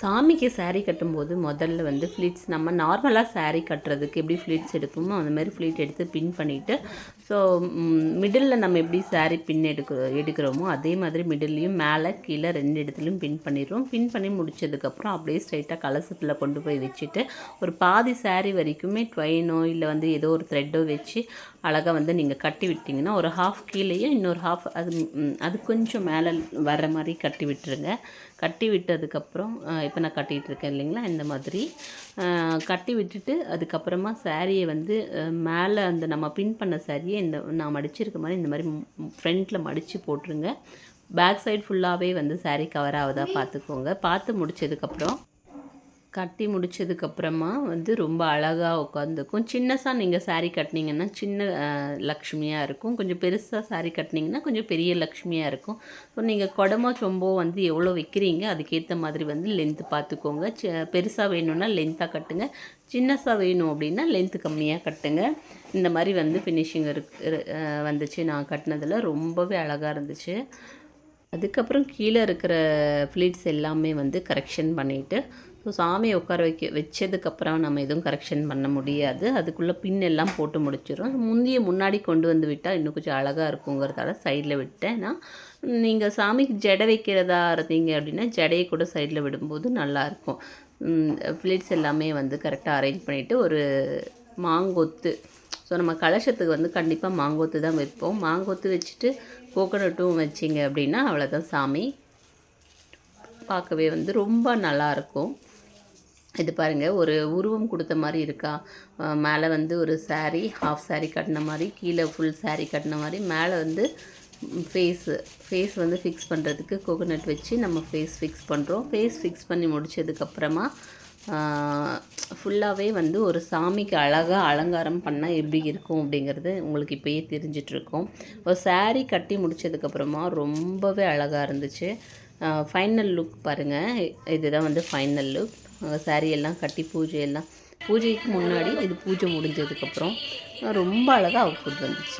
சாமிக்கு சாரீ கட்டும்போது முதல்ல வந்து ஃப்ளீட்ஸ் நம்ம நார்மலாக சாரீ கட்டுறதுக்கு எப்படி ஃப்ளீட்ஸ் எடுப்போமோ அந்த மாதிரி ஃப்ளீட் எடுத்து பின் பண்ணிவிட்டு ஸோ மிடில் நம்ம எப்படி saree பின் எடுக்க எடுக்கிறோமோ அதே மாதிரி மிடில்லையும் மேலே கீழே ரெண்டு இடத்துலையும் பின் பண்ணிடுறோம். பின் பண்ணி முடிச்சதுக்கப்புறம் அப்படியே ஸ்ட்ரைட்டாக கலசத்தில் கொண்டு போய் வச்சுட்டு ஒரு பாதி saree வரைக்குமே ட்வைனோ இல்லை வந்து ஏதோ ஒரு த்ரெட்டோ வச்சு அழகாக வந்து நீங்கள் கட்டி விட்டிங்கன்னா ஒரு ஹாஃப் கீழேயும் இன்னொரு ஹாஃப் அது அது கொஞ்சம் மேலே வர மாதிரி கட்டி விட்டுருங்க. கட்டி விட்டதுக்கப்புறம் இப்போ நான் கட்டிகிட்டு இருக்கேன் இல்லைங்களா இந்த மாதிரி. கட்டி விட்டுட்டு அதுக்கப்புறமா சாரியை வந்து மேலே அந்த நம்ம பின் பண்ண சாரியை இந்த நான் மடிச்சிருக்க மாதிரி இந்த மாதிரி ஃப்ரண்ட்டில் மடித்து போட்டுருங்க. பேக் சைடு ஃபுல்லாகவே வந்து saree கவர் ஆகுதா பார்த்துக்கோங்க. பார்த்து முடிச்சதுக்கப்புறம் கட்டி முடிச்சதுக்கப்புறமா வந்து ரொம்ப அழகாக உட்காந்துக்கும் சின்னசாக நீங்கள் சாரீ கட்டினீங்கன்னா சின்ன லக்ஷ்மியாக இருக்கும். கொஞ்சம் பெருசாக சாரீ கட்டினீங்கன்னா கொஞ்சம் பெரிய லக்ஷ்மியாக இருக்கும். ஸோ நீங்கள் குடமோ சொம்போ வந்து எவ்வளோ வைக்கிறீங்க அதுக்கேற்ற மாதிரி வந்து லென்த்து பார்த்துக்கோங்க பெருசாக வேணும்னா லென்த்தாக கட்டுங்க. சின்னசாக வேணும் அப்படின்னா லென்த்து கம்மியாக கட்டுங்க. இந்த மாதிரி வந்து ஃபினிஷிங் இருக்கு வந்துச்சு. நான் கட்டினதில் ரொம்பவே அழகாக இருந்துச்சு. அதுக்கப்புறம் கீழே இருக்கிற ஃப்ளீட்ஸ் எல்லாமே வந்து கரெக்ஷன் பண்ணிவிட்டு ஸோ சாமியை உட்கார வைக்க வச்சதுக்கப்புறம் நம்ம எதுவும் கரெக்ஷன் பண்ண முடியாது. அதுக்குள்ளே பின் எல்லாம் போட்டு முடிச்சிடும் முந்திய முன்னாடி கொண்டு வந்து விட்டால் இன்னும் கொஞ்சம் அழகாக இருக்குங்கிறதால சைடில் விட்டேன் நான். நீங்கள் சாமிக்கு ஜடை வைக்கிறதா இருந்தீங்க அப்படின்னா ஜடையை கூட சைடில் விடும்போது நல்லாயிருக்கும் ஃப்ளிட்ஸ் எல்லாமே வந்து கரெக்டாக அரேஞ்ச் பண்ணிவிட்டு ஒரு மாங்கொத்து. ஸோ நம்ம கலசத்துக்கு வந்து கண்டிப்பாக மாங்கொத்து தான் வைப்போம். மாங்கொத்து வச்சுட்டு கோகோனட்டும் வச்சிங்க அப்படின்னா அவ்வளோதான் சாமி. பார்க்கவே வந்து ரொம்ப நல்லா இருக்கும். இது பாருங்கள் ஒரு உருவம் கொடுத்த மாதிரி இருக்கா? மேலே வந்து ஒரு saree ஹாஃப் saree கட்டின மாதிரி கீழே ஃபுல் saree கட்டின மாதிரி மேலே வந்து ஃபேஸு ஃபேஸ் வந்து ஃபிக்ஸ் பண்ணுறதுக்கு கோகோனட் வச்சு நம்ம ஃபேஸ் ஃபிக்ஸ் பண்ணுறோம் ஃபேஸ் ஃபிக்ஸ் பண்ணி முடிச்சதுக்கப்புறமா ஃபுல்லாகவே வந்து ஒரு சாமிக்கு அழகாக அலங்காரம் பண்ணால் எப்படி இருக்கும் அப்படிங்கிறது உங்களுக்கு இப்போயே தெரிஞ்சிட்ருக்கோம். ஒரு saree கட்டி முடிச்சதுக்கப்புறமா ரொம்பவே அழகாக இருந்துச்சு. ஃபைனல் லுக் பாருங்கள் இதுதான் வந்து ஃபைனல் லுக் சாரியெல்லாம் எல்லாம் கட்டி பூஜை எல்லாம். பூஜைக்கு முன்னாடி இது பூஜை முடிஞ்சதுக்கப்புறம் ரொம்ப அழகாக அவுட்புட் வந்துச்சு.